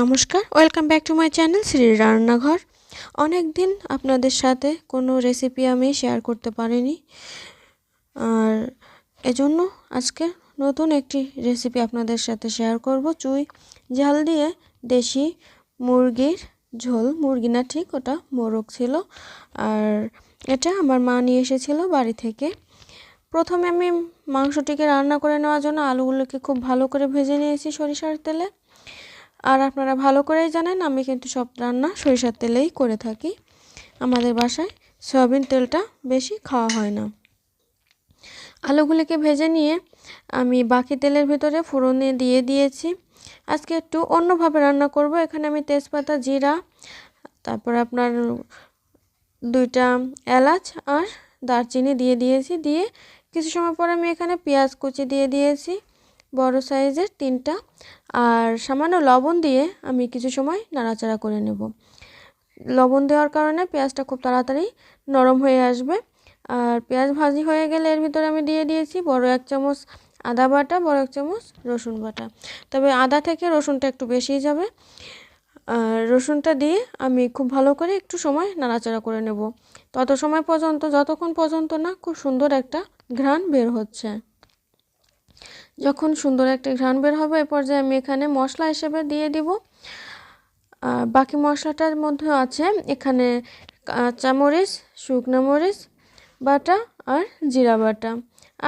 নমস্কার welcome back to my channel Shri রান্নাঘর অনেক দিন আপনাদের সাথে কোনো রেসিপি আমি শেয়ার করতে পারিনি। আর এজন্য আজকে নতুন একটি রেসিপি আপনাদের সাথে শেয়ার করব। চুই ঝাল দিয়ে দেশি মুরগির ঝোল। মুরগি না ঠিক, ওটা মোরগ ছিল। আর এটা আমার মা নিয়ে এসেছিল বাড়ি থেকে। প্রথমে আমি মাংসটিকে রান্না করে নেওয়ার জন্য আলুগুলোকে খুব ভালো করে ভেজে নিয়েছি সরিষার তেলে। আর আপনারা ভালো করেই জানেন, আমি কিন্তু সব রান্না সরিষার তেলেই করে থাকি। আমাদের বাসায় সয়াবিন তেলটা বেশি খাওয়া হয় না। আলুগুলিকে ভেজে নিয়ে আমি বাকি তেলের ভিতরে ফোড়নে দিয়ে দিয়েছি। আজকে একটু অন্যভাবে রান্না করব। এখানে আমি তেজপাতা, জিরা, তারপর আপনার দুইটা এলাচ আর দারচিনি দিয়ে দিয়েছি। দিয়ে কিছু সময় পর আমি এখানে পেঁয়াজ কুচি দিয়ে দিয়েছি। বড় সাইজের তিনটা আর সামান্য লবণ দিয়ে আমি কিছু সময় নাড়াচাড়া করে নেব। লবণ দেওয়ার কারণে পেঁয়াজটা খুব তাড়াতাড়ি নরম হয়ে আসবে। আর পেঁয়াজ ভাজি হয়ে গেলে এর ভিতরে আমি দিয়ে দিয়েছি বড় এক চামচ আদা বাটা, বড় এক চামচ রসুন বাটা। তবে আদা থেকে রসুনটা একটু বেশিই যাবে। আর রসুনটা দিয়ে আমি খুব ভালো করে একটু সময় নাড়াচাড়া করে নেব। তত সময় পর্যন্ত, যতক্ষণ পর্যন্ত না খুব সুন্দর একটা ঘ্রাণ বের হচ্ছে। যখন সুন্দর একটা ঘ্রাণ বের হবে, এ পর্যায়ে আমি এখানে মশলা হিসেবে দিয়ে দিব। আর বাকি মশলাটার মধ্যে আছে এখানে কাঁচামরিচ শুকনো মরিচ, বাটা আর জিরা বাটা।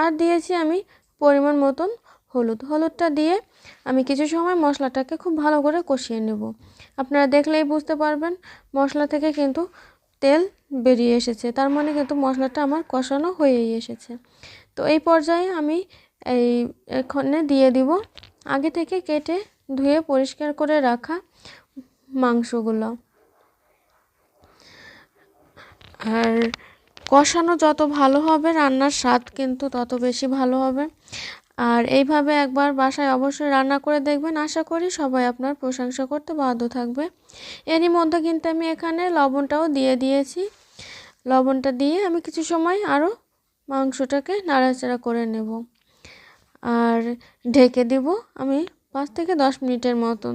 আর দিয়েছি আমি পরিমাণ মতন হলুদ। হলুদটা দিয়ে আমি কিছু সময় মশলাটাকে খুব ভালো করে কষিয়ে নেব। আপনারা দেখলেই বুঝতে পারবেন, মশলা থেকে কিন্তু তেল বেরিয়ে এসেছে। তার মানে কিন্তু মশলাটা আমার কষানো হয়েই এসেছে। তো এই পর্যায়ে আমি এই এখানে দিয়ে দিব। আগে থেকে কেটে ধুয়ে পরিষ্কার করে রাখা মাংসগুলো। আর কষানো যত ভালো হবে, রান্নার স্বাদ কিন্তু তত বেশি ভালো হবে। আর এইভাবে একবার বাসায় অবশ্যই রান্না করে দেখবেন। আশা করি সবাই আপনার প্রশংসা করতে বাধ্য থাকবে। এরই মধ্যে কিন্তু আমি এখানে লবণটাও দিয়ে দিয়েছি। লবণটা দিয়ে আমি কিছু সময় আরও মাংসটাকে নাড়াচাড়া করে নেব। আর ঢেকে দিব আমি পাঁচ থেকে দশ মিনিটের মতন।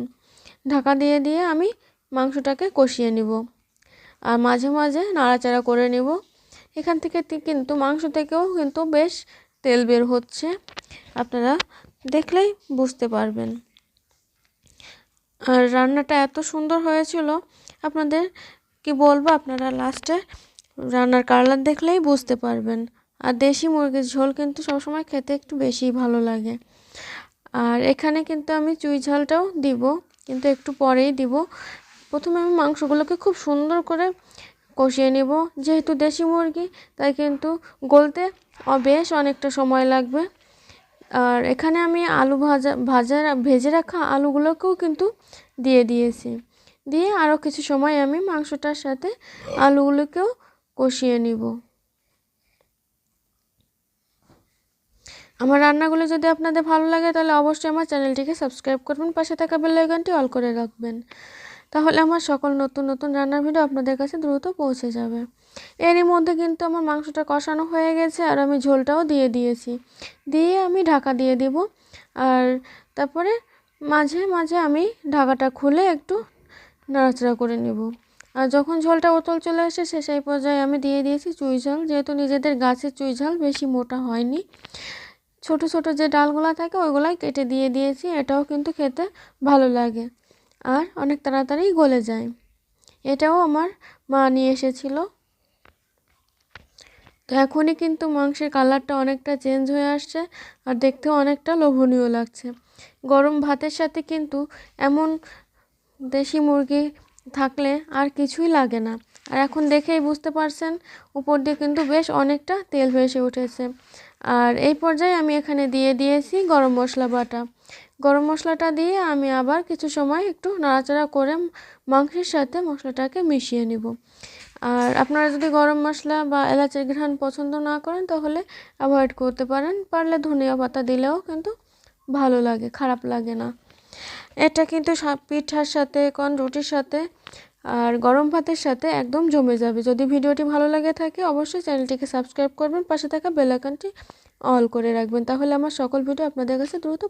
ঢাকা দিয়ে দিয়ে আমি মাংসটাকে কষিয়ে নিব আর মাঝে মাঝে নাড়াচাড়া করে নেব। এখান থেকে কিন্তু মাংস থেকেও কিন্তু বেশ তেল বের হচ্ছে। আপনারা দেখলেই বুঝতে পারবেন। আর রান্নাটা এত সুন্দর হয়েছিল, আপনাদের কি বলব? আপনারা লাস্টে রান্নার কালার দেখলেই বুঝতে পারবেন। আর দেশি মুরগির ঝোল কিন্তু সবসময় খেতে একটু বেশি ভালো লাগে। আর এখানে কিন্তু আমি চুই ঝালটাও দিব, কিন্তু একটু পরেই দিব। প্রথমে আমি মাংসগুলোকে খুব সুন্দর করে কষিয়ে নেব। যেহেতু দেশি মুরগি, তাই কিন্তু গলতে বেশ অনেকটা সময় লাগবে। আর এখানে আমি আলু ভাজা ভাজা, ভেজে রাখা আলুগুলোকেও কিন্তু দিয়ে দিয়েছি। দিয়ে আরও কিছু সময় আমি মাংসটার সাথে আলুগুলোকেও কষিয়ে নিব। আমার রান্নাগুলো যদি আপনাদের ভালো লাগে, তাহলে অবশ্যই আমার চ্যানেলটিকে সাবস্ক্রাইব করবেন, পাশে থাকা বেলাইকনটি অল করে রাখবেন। তাহলে আমার সকল নতুন নতুন রান্নার ভিডিও আপনাদের কাছে দ্রুত পৌঁছে যাবে। এরই মধ্যে কিন্তু আমার মাংসটা কষানো হয়ে গেছে, আর আমি ঝোলটাও দিয়ে দিয়েছি। দিয়ে আমি ঢাকা দিয়ে দিব, আর তারপরে মাঝে মাঝে আমি ঢাকাটা খুলে একটু নাড়াচাড়া করে নেব। আর যখন ঝোলটা ওতল চলে আসে সে সেই পর্যায়ে আমি দিয়ে দিয়েছি চুই ঝাল, যেহেতু নিজেদের গাছের চুই ঝাল বেশি মোটা হয়নি। ছোট ছোট যে ডালগুলো থাকে ওইগুলাই কেটে দিয়ে দিয়েছি, এটাও কিন্তু খেতে ভালো লাগে আর অনেক তাড়াতাড়ি গলে যায়। এটাও আমার মা নিয়ে এসেছিল। তো এখনই কিন্তু মাংসের কালারটা অনেকটা চেঞ্জ হয়ে আসছে আর দেখতেও অনেকটা লোভনীয় লাগছে। গরম ভাতের সাথে কিন্তু এমন দেশি মুরগি থাকলে আর কিছুই লাগে না। আর এখন দেখেই বুঝতে পারছেন, উপর দিয়ে কিন্তু বেশ অনেকটা তেল ভেসে উঠেছে। আর এই পর্যায়ে আমি এখানে দিয়ে দিয়েছি গরম মশলা বাটা। গরম মশলাটা দিয়ে আমি আবার কিছু সময় একটু নাড়াচাড়া করে মাংসের সাথে মশলাটাকে মিশিয়ে নিব। আর আপনারা যদি গরম মশলা বা এলাচের ঘ্রাণ পছন্দ না করেন, তাহলে অ্যাভয়েড করতে পারেন। পারলে ধনিয়া পাতা দিলেও কিন্তু ভালো লাগে, খারাপ লাগে না। এটা কিন্তু পিঠার সাথে, কোন রুটির সাথে আর গরম ভাতের সাথে একদম জমে যাবে। যদি ভিডিওটি ভালো লাগে থাকে, অবশ্যই চ্যানেলটিকে সাবস্ক্রাইব করবেন, পাশে থাকা বেলাকানটি অল করে রাখবেন। তাহলে আমার সকল ভিডিও আপনাদের কাছে দ্রুত